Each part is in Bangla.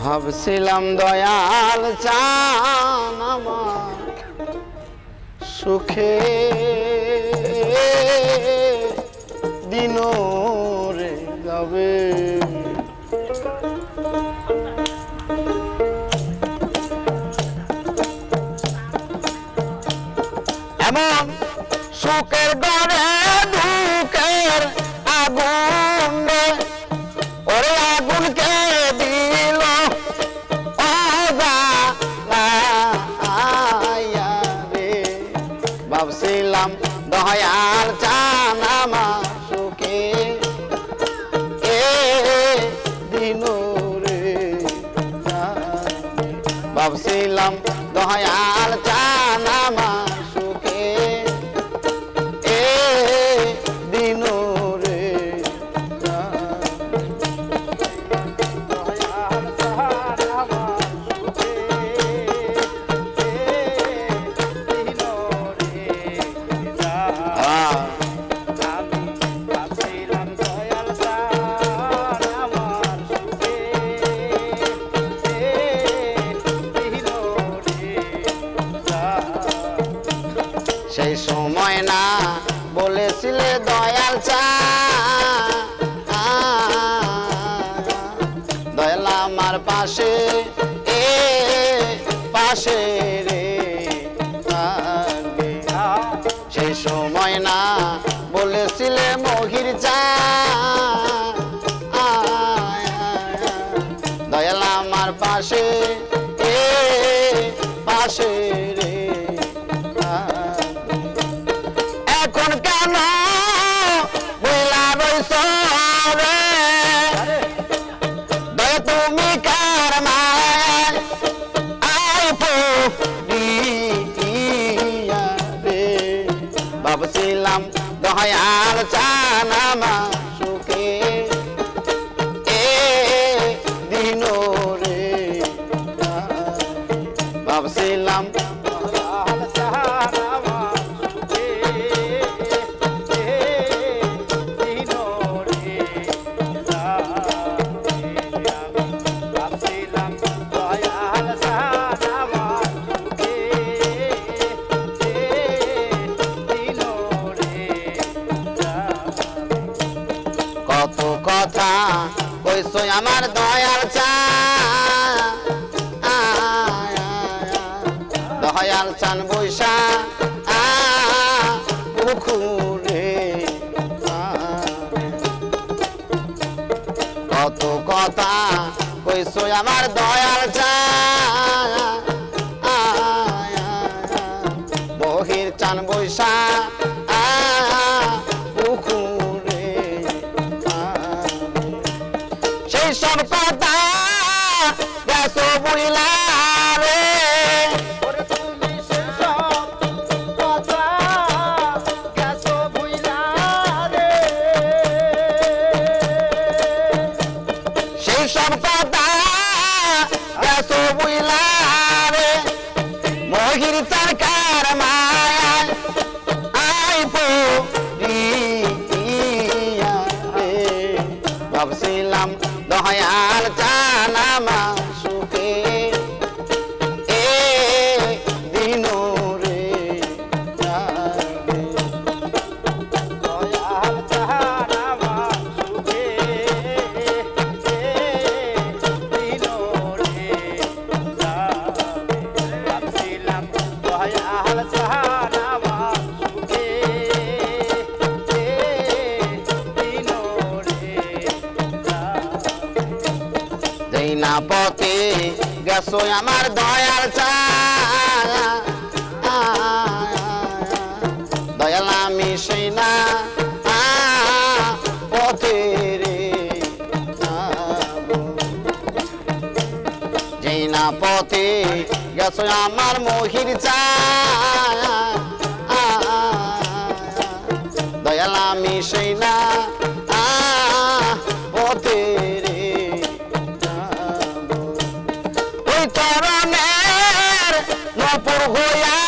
ভাবছিলাম দয়াল চান সুখে। দিন রে যাবে। ভাবছিলাম দহায় আল চা পাশে, এ পাশে রে সে সময় না বলেছিলে মহির চা দয়াল আমার পাশে, এ পাশে রে See silam. চান চান দেখছ আমার দয়াল দয়াল আমি সেই না পথে রে আমার মহির চা দয়াল আমি সেই না por Goiás.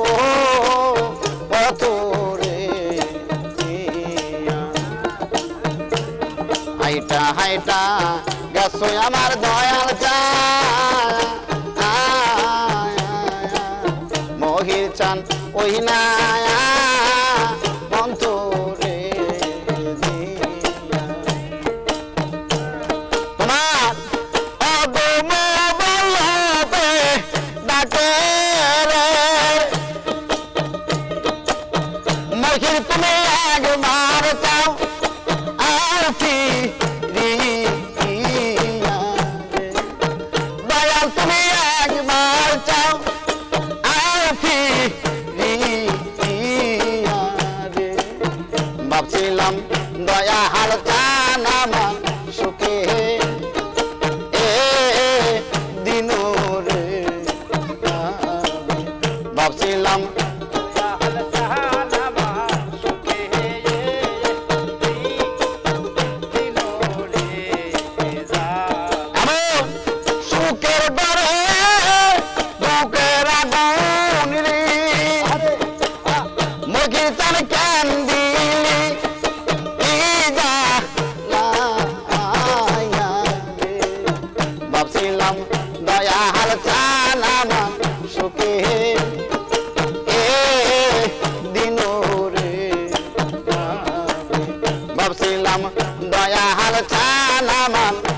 হাইটা গেছো আমার দয়াল মহির চান ওই না মন্তরে তোমার অগম বলবে ডাকে রে। দয়া হাল আমার সুখে এ দিন রে। ভাবছিলাম দয়াল Naman, Naman.